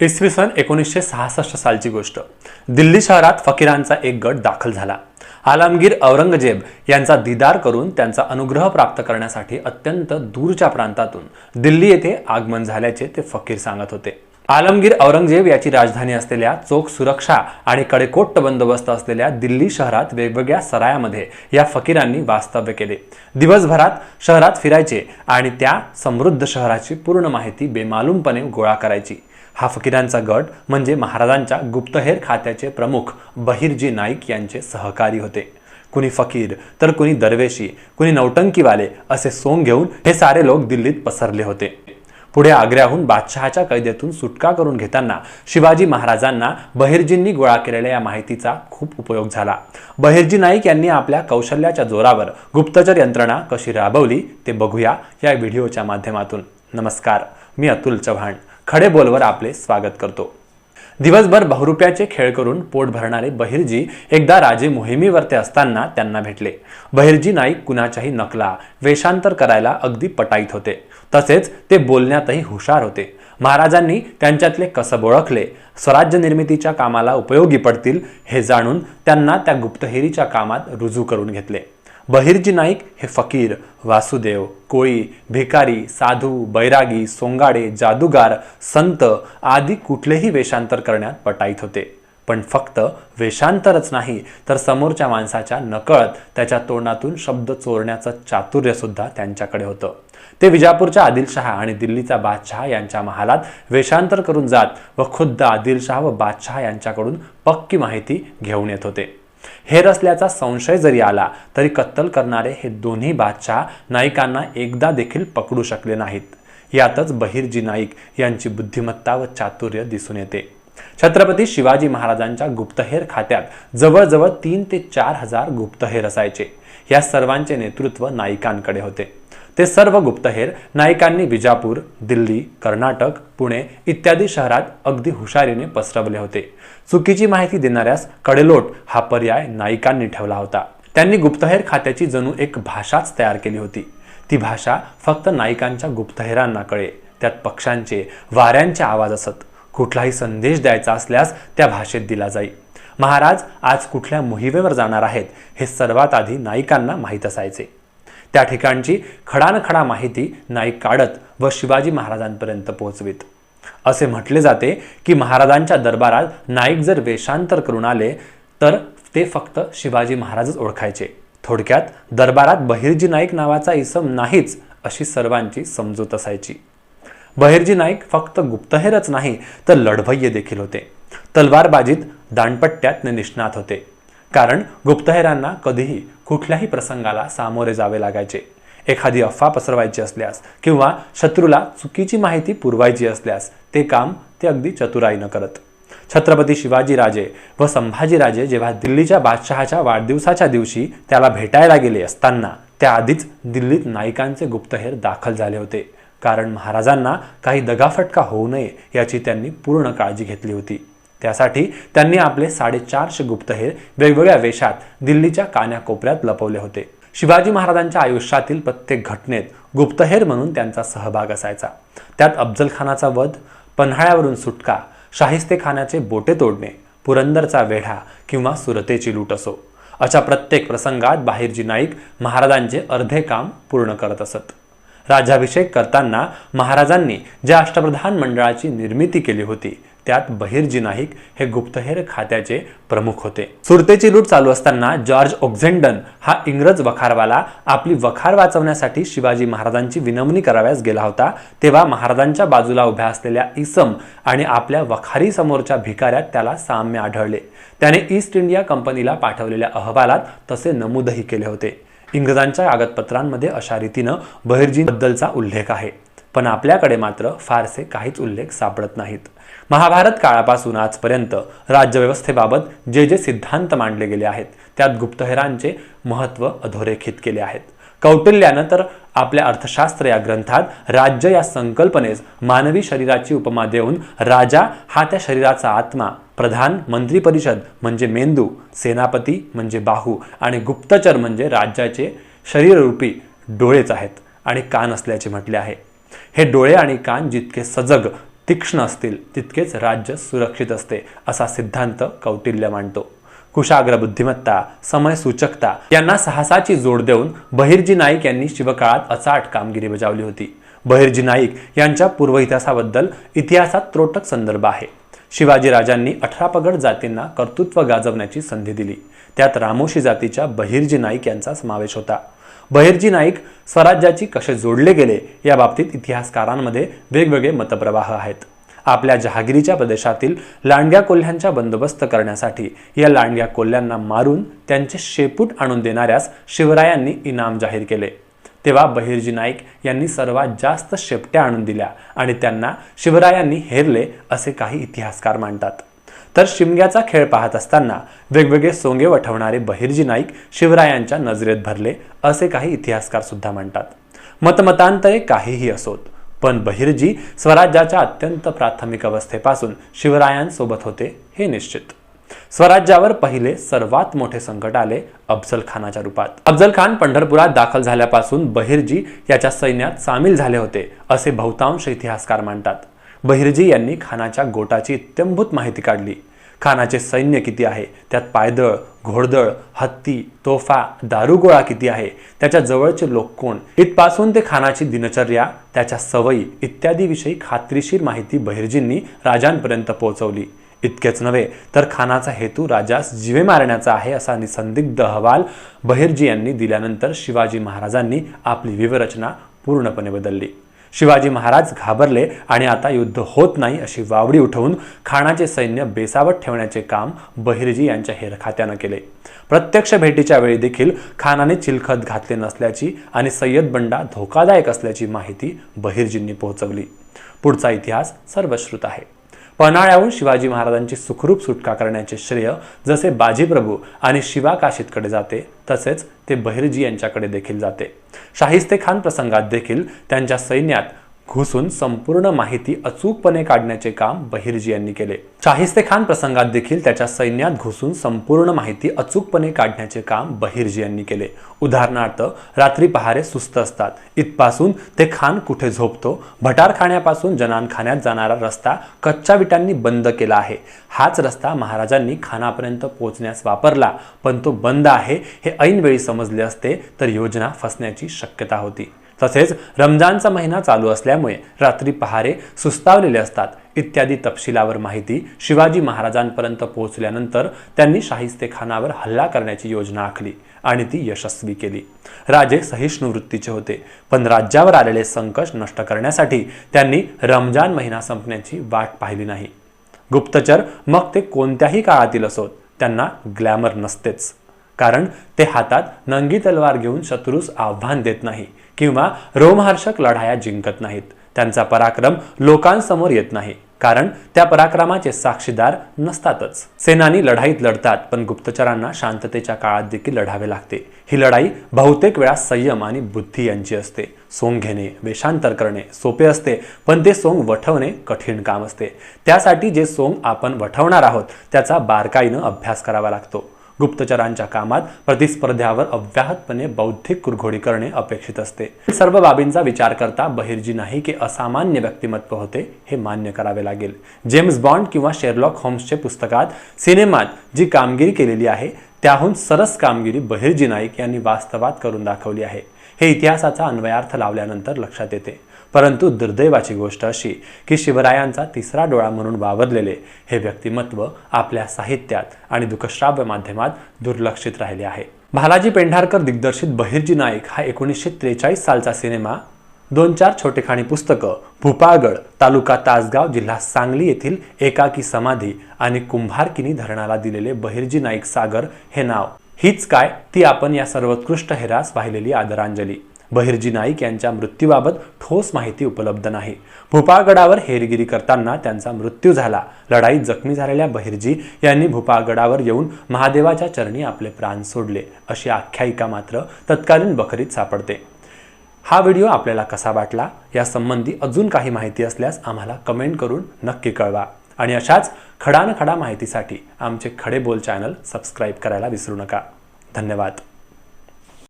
इसवी सन एकोणीसशे सहासष्ट सालची गोष्ट. दिल्ली शहरात फकीरांचा एक गट दाखल झाला. आलमगीर औरंगजेब यांचा दिदार करून त्यांचा अनुग्रह प्राप्त करण्यासाठी अत्यंत दूरच्या प्रांतातून दिल्ली येथे आगमन झाल्याचे ते फकीर सांगत होते. आलमगीर औरंगजेब याची राजधानी असलेल्या चोख सुरक्षा आणि कडेकोट्ट बंदोबस्त असलेल्या दिल्ली शहरात वेगवेगळ्या सरायामध्ये या फकीरांनी वास्तव्य केले. दिवसभरात शहरात फिरायचे आणि त्या समृद्ध शहराची पूर्ण माहिती बेमालूमपणे गोळा करायची. हा फकीरांचा गट म्हणजे महाराजांच्या गुप्तहेर खात्याचे प्रमुख बहिरजी नाईक यांचे सहकारी होते. कुणी फकीर तर कुणी दरवेशी कुणी नौटंकीवाले असे सोंग घेऊन हे सारे लोक दिल्लीत पसरले होते. पुढे आग्र्याहून बादशहाच्या कैदेतून सुटका करून घेताना शिवाजी महाराजांना बहिर्जींनी गोळा केलेल्या या माहितीचा खूप उपयोग झाला. बहिर्जी नाईक यांनी आपल्या कौशल्याच्या जोरावर गुप्तचर यंत्रणा कशी राबवली ते बघूया या व्हिडिओच्या माध्यमातून. नमस्कार मी अतुल चव्हाण. खडे बोलवर आपले स्वागत करतो. दिवसभर बहुरुप्याचे खेळ करून पोट भरणारे बहिर्जी एकदा राजे मोहिमेवरते असताना त्यांना भेटले. बहिर्जी नाईक कुणाच्याही नकला वेषांतर करायला अगदी पटाईत होते. तसेच ते बोलण्यातही हुशार होते. महाराजांनी त्यांच्यातले कसब ओळखले. स्वराज्य निर्मितीच्या कामाला उपयोगी पडतील हे जाणून त्यांना त्या गुप्तहेरीच्या कामात रुजू करून घेतले. बहिर्जी नाईक हे फकीर वासुदेव कोळी भिकारी साधू बैरागी सोंगाडे जादूगार संत आदी कुठलेही वेषांतर करण्यात पटाईत होते. पण फक्त वेषांतरच नाही तर समोरच्या माणसाच्या नकळत त्याच्या तोंडातून शब्द चोरण्याचं चातुर्यसुद्धा त्यांच्याकडे होतं. ते विजापूरच्या आदिलशहा आणि दिल्लीचा बादशहा यांच्या महालात वेषांतर करून जात व खुद्द आदिलशहा व बादशहा यांच्याकडून पक्की माहिती घेऊन येत होते. हेर असल्याचा संशय जरी आला तरी कत्तल करणारे हे दोन्ही बादशाह नाईकांना एकदा देखील पकडू शकले नाहीत. यातच बहिर्जी नाईक यांची बुद्धिमत्ता व चातुर्य दिसून येते. छत्रपती शिवाजी महाराजांच्या गुप्तहेर खात्यात जवळजवळ तीन ते चार हजार गुप्तहेर असायचे. या सर्वांचे नेतृत्व नाईकांकडे होते. ते सर्व गुप्तहेर नायकांनी विजापूर दिल्ली कर्नाटक पुणे इत्यादी शहरात अगदी हुशारीने पसरवले होते. चुकीची माहिती देणाऱ्यास कडेलोट हा पर्याय नायिकांनी ठेवला होता. त्यांनी गुप्तहेर खात्याची जणू एक भाषाच तयार केली होती. ती भाषा फक्त नायकांच्या गुप्तहेरांना कळे त्यात पक्षांचे वाऱ्यांचे आवाज असत. कुठलाही संदेश द्यायचा असल्यास त्या भाषेत दिला जाई. महाराज आज कुठल्या मोहिमेवर जाणार आहेत हे सर्वात आधी नायिकांना माहीत असायचे. त्या ठिकाणची खडानखडा माहिती नाईक काढत व शिवाजी महाराजांपर्यंत पोहोचवीत. असे म्हटले जाते की महाराजांच्या दरबारात नाईक जर वेषांतर करून आले तर ते फक्त शिवाजी महाराजच ओळखायचे. थोडक्यात दरबारात बहिर्जी नाईक नावाचा इसम नाहीच अशी सर्वांची समजूत असायची. बहिर्जी नाईक फक्त गुप्तहेरच नाही तर लढवय्ये देखील होते. तलवारबाजीत दांडपट्ट्यात निष्णात होते. कारण गुप्तहेरांना कधीही कुठल्याही प्रसंगाला सामोरे जावे लागायचे. एखादी अफवा पसरवायची असल्यास किंवा शत्रूला चुकीची माहिती पुरवायची असल्यास ते काम ते अगदी चतुराईनं करत. छत्रपती शिवाजीराजे व संभाजीराजे जेव्हा दिल्लीच्या बादशहाच्या वाढदिवसाच्या दिवशी त्याला भेटायला गेले असताना त्याआधीच दिल्लीत नायिकांचे गुप्तहेर दाखल झाले होते. कारण महाराजांना काही दगाफटका होऊ नये याची त्यांनी पूर्ण काळजी घेतली होती. त्यासाठी त्यांनी आपले साडेचारशे गुप्तहेर वेगवेगळ्या वेशात दिल्लीच्या कान्याकोपऱ्यात लपवले होते. शिवाजी महाराजांच्या आयुष्यातील प्रत्येक घटनेत गुप्तहेर म्हणून त्यांचा सहभाग असायचा. त्यात अफजल खानाचा वध पन्हाळ्यावरून सुटका शाहिस्ते खानाचे बोटे तोडणे पुरंदरचा वेढा किंवा सुरतेची लूट असो. अशा प्रत्येक प्रसंगात बाहेरजी नाईक महाराजांचे अर्धे काम पूर्ण करत असत. राज्याभिषेक करताना महाराजांनी ज्या अष्टप्रधान मंडळाची निर्मिती केली होती त्यात बहिर्जी नाईक हे गुप्तहेर खात्याचे प्रमुख होते. सुरतेची लूट चालू असताना जॉर्ज ऑक्झेंडन हा इंग्रज वखारवाला आपली वखार वाचवण्यासाठी शिवाजी महाराजांची विनवणी कराव्यास गेला होता तेव्हा महाराजांच्या बाजूला उभ्या असलेल्या इसम आणि आपल्या वखारी समोरच्या भिकाऱ्यात त्याला साम्य आढळले. त्याने ईस्ट इंडिया कंपनीला पाठवलेल्या अहवालात तसे नमूदही केले होते. इंग्रजांच्या कागदपत्रांमध्ये अशा रीतीनं बहिर्जीबद्दलचा उल्लेख आहे. पण आपल्याकडे मात्र फारसे काहीच उल्लेख सापडत नाहीत. महाभारत काळापासून आजपर्यंत राज्यव्यवस्थेबाबत जे जे सिद्धांत मांडले गेले आहेत त्यात गुप्तहेरांचे महत्त्व अधोरेखित केले आहेत. कौटिल्यानं तर आपल्या अर्थशास्त्र या ग्रंथात राज्य या संकल्पनेस मानवी शरीराची उपमा देऊन राजा हा त्या शरीराचा आत्मा प्रधान मंत्री परिषद म्हणजे मेंदू सेनापती म्हणजे बाहू आणि गुप्तचर म्हणजे राज्याचे शरीररूपी डोळेच आहेत आणि कान असल्याचे म्हटले आहे. हे डोळे आणि कान जितके सजग तीक्ष्ण असतील तितकेच राज्य सुरक्षित असते असा सिद्धांत कौटिल्य मांडतो. कुशाग्र बुद्धिमत्ता समय सूचकता यांना साहसाची जोड देऊन बहिर्जी नाईक यांनी शिवकाळात अचाट कामगिरी बजावली होती. बहिर्जी नाईक यांच्या पूर्व इतिहासाबद्दल इतिहासात त्रोटक संदर्भ आहे. शिवाजी राजांनी अठरा पगड जातींना कर्तृत्व गाजवण्याची संधी दिली. त्यात रामोशी जातीच्या बहिर्जी नाईक यांचा समावेश होता. बहिर्जी नाईक स्वराज्याची कसे जोडले गेले या बाबतीत इतिहासकारांमध्ये वेगवेगळे मतप्रवाह आहेत. आपल्या जहागिरीच्या प्रदेशातील लांडग्या कोल्ह्यांचा बंदोबस्त करण्यासाठी या लांडग्या कोल्ह्यांना मारून त्यांचे शेपूट आणून देणाऱ्यास शिवरायांनी इनाम जाहीर केले. तेव्हा बहिर्जी नाईक यांनी सर्वात जास्त शेपट्या आणून दिल्या आणि त्यांना शिवरायांनी हेरले असे काही इतिहासकार मांडतात तर शिमग्याचा खेळ पाहत असताना वेगवेगळे सोंगे वठवणारे बहिर्जी नाईक शिवरायांच्या नजरेत भरले असे काही इतिहासकार सुद्धा म्हणतात. मतमतांतरे काहीही असोत पण बहिर्जी स्वराज्याच्या अत्यंत प्राथमिक अवस्थेपासून शिवरायांसोबत होते हे निश्चित. स्वराज्यावर पहिले सर्वात मोठे संकट आले अफजल खानाच्या रूपात. अफजल खान पंढरपुरात दाखल झाल्यापासून बहिर्जी याच्या सैन्यात सामील झाले होते असे बहुतांश इतिहासकार मानतात बहिर्जी यांनी खानाच्या गोटाची इत्यंभूत माहिती काढली. खानाचे सैन्य किती आहे? त्यात पायदळ घोडदळ हत्ती तोफा दारुगोळा किती आहे? त्याच्या जवळचे लोक कोण? इथपासून ते खानाची दिनचर्या त्याच्या सवयी इत्यादीविषयी खात्रीशीर माहिती बहिर्जींनी राजांपर्यंत पोहोचवली. इतकेच नव्हे तर खानाचा हेतू राजास जिवे मारण्याचा आहे असा निसंदिग्ध अहवाल बहिर्जी यांनी दिल्यानंतर शिवाजी महाराजांनी आपली विवरचना पूर्णपणे बदलली. शिवाजी महाराज घाबरले आणि आता युद्ध होत नाही अशी वावडी उठवून खानाचे सैन्य बेसावत ठेवण्याचे काम बहिर्जी यांच्या हेरखात्यानं केले. प्रत्यक्ष भेटीच्या वेळी देखील खानाने चिलखत घातले नसल्याची आणि सय्यद बंडा धोकादायक असल्याची माहिती बहिर्जींनी पोहोचवली. पुढचा इतिहास सर्वश्रुत आहे. पन्हाळ्याहून शिवाजी महाराजांची सुखरूप सुटका करण्याचे श्रेय जसे बाजीप्रभू आणि शिवा काशीतकडे जाते तसेच ते बहिर्जी यांच्याकडे देखील जाते. शाहिस्ते खान प्रसंगात देखील त्यांच्या सैन्यात घुसून संपूर्ण माहिती अचूकपणे काढण्याचे काम बहिर्जी यांनी केले. शाहिस्ते खान प्रसंगात देखील त्याच्या सैन्यात घुसून संपूर्ण माहिती अचूकपणे काढण्याचे काम बहिर्जी यांनी केले. उदाहरणार्थ रात्री पहारे सुस्त असतात. इथपासून ते खान कुठे झोपतो? भटारखान्यापासून जनानखान्यात जाणारा रस्ता कच्च्या विटांनी बंद केला आहे. हाच रस्ता महाराजांनी खानापर्यंत पोहोचण्यास वापरला. पण तो बंद आहे हे ऐनवेळी समजले असते तर योजना फसण्याची शक्यता होती. तसेच रमजानचा महिना चालू असल्यामुळे रात्री पहारे सुस्तावलेले असतात. इत्यादी तपशिलावर माहिती शिवाजी महाराजांपर्यंत पोहोचल्यानंतर त्यांनी शाहिस्ते खानावर हल्ला करण्याची योजना आखली आणि ती यशस्वी केली. राजे सहिष्णू वृत्तीचे होते पण राज्यावर आलेले संकट नष्ट करण्यासाठी त्यांनी रमजान महिना संपण्याची वाट पाहिली नाही. गुप्तचर मग ते कोणत्याही काळातील असोत त्यांना ग्लॅमर नसतेच. कारण ते हातात नंगी तलवार घेऊन शत्रूस आव्हान देत नाही. किंवा रोमहर्षक लढाया जिंकत नाहीत. त्यांचा पराक्रम लोकांसमोर येत नाही कारण त्या पराक्रमाचे साक्षीदार नसतातच. सेनानी लढाईत लढतात पण गुप्तचरांना शांततेच्या काळात देखील लढावे लागते. ही लढाई बहुतेक वेळा संयम आणि बुद्धी यांची असते. सोंग घेणे वेषांतर करणे सोपे असते पण ते सोंग वठवणे कठीण काम असते. त्यासाठी जे सोंग आपण वठवणार आहोत त्याचा बारकाईनं अभ्यास करावा लागतो. गुप्तचरांच्या कामात प्रतिस्पर्ध्यावर अव्याहतपणे बौद्धिक कुरघोडी करणे अपेक्षित असते. सर्व बाबींचा विचार करता बहिर्जी नाही की असामान्य व्यक्तिमत्व होते हे मान्य करावे लागेल. जेम्स बॉन्ड किंवा शेरलॉक होम्सचे पुस्तकात सिनेमात जी कामगिरी केलेली आहे त्याहून सरस कामगिरी बहिर्जी नाईक यांनी वास्तवात करून दाखवली आहे. हे इतिहासाचा अन्वयार्थ लावल्यानंतर लक्षात येते. परंतु दुर्दैवाची गोष्ट अशी की शिवरायांचा तिसरा डोळा म्हणून वावरलेले हे व्यक्तिमत्व आपल्या साहित्यात आणि दुःखश्राव्य माध्यमात दुर्लक्षित राहिले आहे. भालाजी पेंढारकर दिग्दर्शित बहिर्जी नाईक हा एकोणीसशे त्रेचाळीस सालचा सिनेमा दोन चार छोटेखाणी पुस्तकं भूपाळगड तालुका तासगाव जिल्हा सांगली येथील एकाकी समाधी आणि कुंभारकिनी धरणाला दिलेले बहिर्जी नाईक सागर हे नाव. हीच काय? ती आपण या सर्वोत्कृष्ट हेरास वाहिलेली आदरांजली. बहिर्जी नाईक यांच्या मृत्यूबाबत ठोस माहिती उपलब्ध नाही. भूपाळगडावर हेरगिरी करताना त्यांचा मृत्यू झाला. लढाईत जखमी झालेल्या बहिर्जी यांनी भूपाळगडावर येऊन महादेवाच्या चरणी आपले प्राण सोडले अशी आख्यायिका मात्र तत्कालीन बखरीत सापडते. हा व्हिडिओ आपल्याला कसा वाटला? या संबंधी अजून काही माहिती असल्यास आम्हाला कमेंट करून नक्की कळवा. आणि अशाच खडानखडा माहितीसाठी आमचे खडे बोल चॅनल सबस्क्राईब करायला विसरू नका. धन्यवाद.